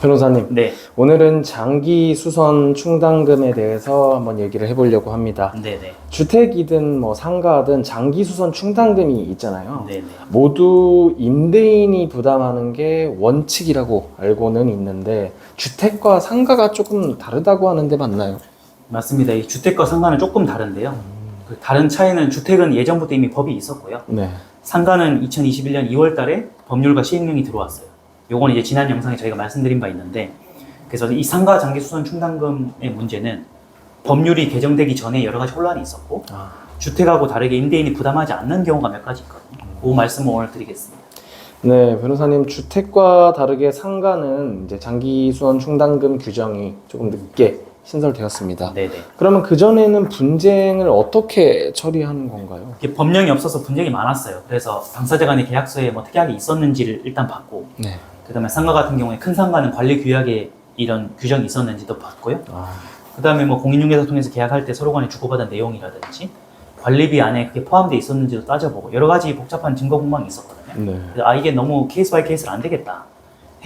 변호사님, 네, 오늘은 장기 수선 충당금에 대해서 한번 얘기를 해보려고 합니다. 네, 네, 주택이든 뭐 상가든 장기 수선 충당금이 있잖아요. 네, 네. 모두 임대인이 부담하는 게 원칙이라고 알고는 있는데 주택과 상가가 조금 다르다고 하는데 맞나요? 맞습니다. 이 주택과 상가는 조금 다른데요. 그 다른 차이는 주택은 예전부터 이미 법이 있었고요. 네. 상가는 2021년 2월 달에 법률과 시행령이 들어왔어요. 요건 이제 지난 영상에 저희가 말씀드린 바 있는데, 그래서 이 상가 장기 수선 충당금의 문제는 법률이 개정되기 전에 여러 가지 혼란이 있었고, 아, 주택하고 다르게 임대인이 부담하지 않는 경우가 몇 가지 있거든요. 그 말씀을 오늘 드리겠습니다. 네, 변호사님 주택과 다르게 상가는 이제 장기 수선 충당금 규정이 조금 늦게 신설되었습니다. 네네. 그러면 그 전에는 분쟁을 어떻게 처리하는 건가요? 이게 법령이 없어서 분쟁이 많았어요. 그래서 당사자 간의 계약서에 뭐 특약이 있었는지를 일단 봤고, 네. 그 다음에 상가 같은 경우에 큰 상가는 관리 규약에 이런 규정이 있었는지도 봤고요. 아, 그 다음에 뭐 공인중개사 통해서 계약할 때 서로 간에 주고받은 내용이라든지 관리비 안에 그게 포함되어 있었는지도 따져보고 여러 가지 복잡한 증거 공방이 있었거든요. 네. 그래서 아 이게 너무 케이스 바이 케이스로 안 되겠다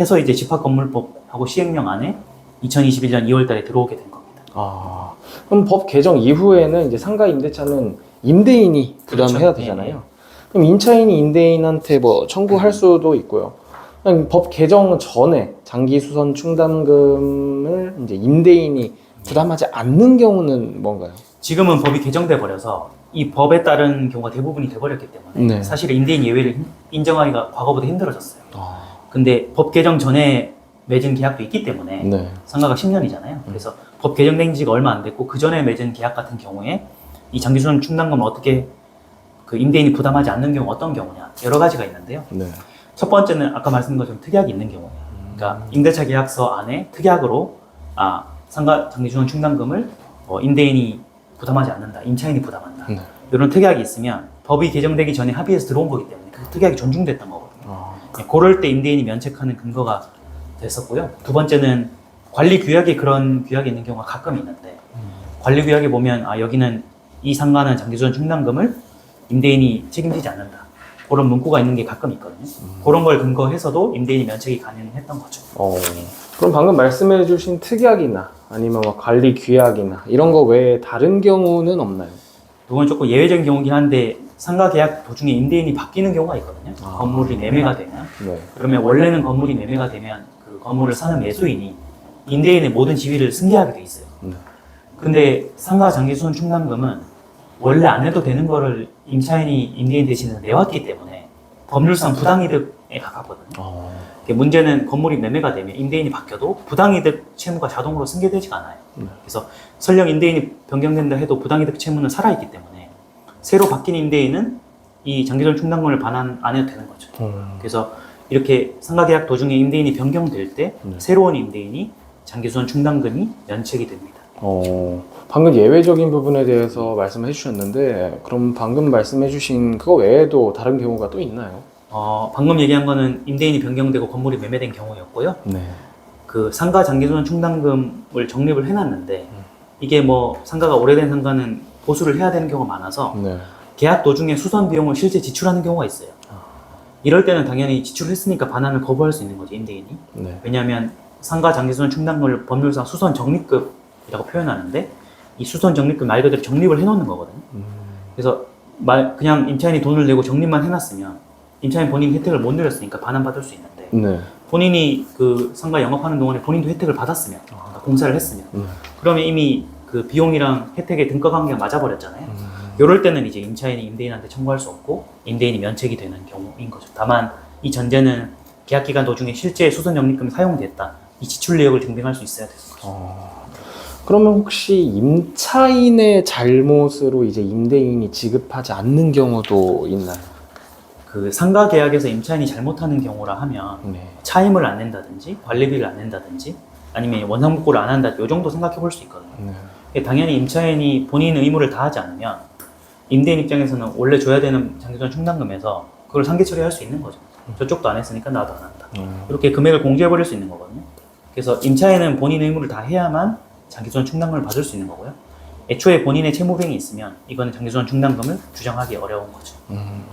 해서 이제 집합건물법하고 시행령 안에 2021년 2월달에 들어오게 된 겁니다. 아, 그럼 법 개정 이후에는 이제 상가 임대차는 임대인이 부담해야 그렇죠. 되잖아요. 네, 네. 그럼 임차인이 임대인한테 뭐 청구할 수도 있고요. 그냥 법 개정 전에 장기 수선 충당금을 이제 임대인이 부담하지 않는 경우는 뭔가요? 지금은 법이 개정돼 버려서 이 법에 따른 경우가 대부분이 돼버렸기 때문에 네. 사실 임대인 예외를 힘- 인정하기가 과거보다 힘들어졌어요. 아, 근데 법 개정 전에 맺은 계약도 있기 때문에 네. 상가가 10년이잖아요. 그래서 법 개정된 지가 얼마 안 됐고 그 전에 맺은 계약 같은 경우에 이 장기수선 충당금을 어떻게 그 임대인이 부담하지 않는 경우 어떤 경우냐 여러 가지가 있는데요. 네. 첫 번째는 아까 말씀드린 것처럼 특약이 있는 경우예요. 그러니까 임대차 계약서 안에 특약으로 아 상가 장기수선 충당금을 어, 임대인이 부담하지 않는다, 임차인이 부담한다. 네. 이런 특약이 있으면 법이 개정되기 전에 합의해서 들어온 거기 때문에 그 특약이 존중됐던 거거든요. 아, 네, 그럴 때 임대인이 면책하는 근거가 됐었고요. 두 번째는 관리 규약에 그런 규약이 있는 경우가 가끔 있는데 관리 규약에 보면 아 여기는 이 상가는 장기수선 충당금을 임대인이 책임지지 않는다. 그런 문구가 있는 게 가끔 있거든요. 그런 걸 근거해서도 임대인이 면책이 가능했던 거죠. 어. 그럼 방금 말씀해주신 특약이나 아니면 뭐 관리 규약이나 이런 거 외에 다른 경우는 없나요? 이건 조금 예외적인 경우긴 한데 상가 계약 도중에 임대인이 바뀌는 경우가 있거든요. 아. 건물이 매매가 되면 네. 그러면 원래는 건물이 매매가 되면 그 건물을 사는 매수인이 임대인의 모든 지위를 승계하게 돼 있어요. 네. 근데 상가 장기수선 충당금은 원래 안 해도 되는 거를 임차인이 임대인 대신에 내왔기 때문에 법률상 부당이득에 가깝거든요. 어. 문제는 건물이 매매가 되면 임대인이 바뀌어도 부당이득 채무가 자동으로 승계되지가 않아요. 네. 그래서 설령 임대인이 변경된다 해도 부당이득 채무는 살아있기 때문에 새로 바뀐 임대인은 이 장기수선 충당금을 반환 안 해도 되는 거죠. 음. 그래서 이렇게 상가계약 도중에 임대인이 변경될 때 네. 새로운 임대인이 장기수선 충당금이 면책이 됩니다. 어, 방금 예외적인 부분에 대해서 말씀해 주셨는데, 그럼 방금 말씀해 주신 그거 외에도 다른 경우가 또 있나요? 어, 방금 얘기한 거는 임대인이 변경되고 건물이 매매된 경우였고요. 네. 그 상가 장기수선 충당금을 적립을 해놨는데 이게 뭐 상가가 오래된 상가는 보수를 해야 되는 경우가 많아서 네. 계약 도중에 수선 비용을 실제 지출하는 경우가 있어요. 이럴 때는 당연히 지출했으니까 반환을 거부할 수 있는 거죠 임대인이. 네. 왜냐하면 상가 장기수선 충당금을 법률상 수선 적립금이라고 표현하는데 이 수선 적립금 말 그대로 적립을 해놓는 거거든요. 음. 그래서 말 그냥 임차인이 돈을 내고 적립만 해놨으면 임차인 본인 혜택을 못 누렸으니까 반환 받을 수 있는데 네. 본인이 그 상가 영업하는 동안에 본인도 혜택을 받았으면 그러니까 공사를 했으면 네. 그러면 이미 그 비용이랑 혜택의 등가 관계가 맞아버렸잖아요. 음. 이럴 때는 이제 임차인이 임대인한테 청구할 수 없고 임대인이 면책이 되는 경우인 거죠. 다만 이 전제는 계약 기간 도중에 실제 수선 적립금이 사용됐다. 이 지출 내역을 증빙할 수 있어야 되는 거죠. 어, 그러면 혹시 임차인의 잘못으로 이제 임대인이 지급하지 않는 경우도 있나요? 그 상가 계약에서 임차인이 잘못하는 경우라 하면 네. 차임을 안 낸다든지 관리비를 안 낸다든지 아니면 원상복구를 안 한다 이 정도 생각해 볼 수 있거든요. 네. 당연히 임차인이 본인 의무를 다하지 않으면 임대인 입장에서는 원래 줘야 되는 장기전 충당금에서 그걸 상계 처리할 수 있는 거죠. 저쪽도 안 했으니까 나도 안 한다. 음. 이렇게 금액을 공제해 버릴 수 있는 거거든요. 그래서 임차인은 본인 의무를 다 해야만 장기전 충당금을 받을 수 있는 거고요. 애초에 본인의 채무병이 있으면 이거는 장기전 충당금을 주장하기 어려운 거죠. 음.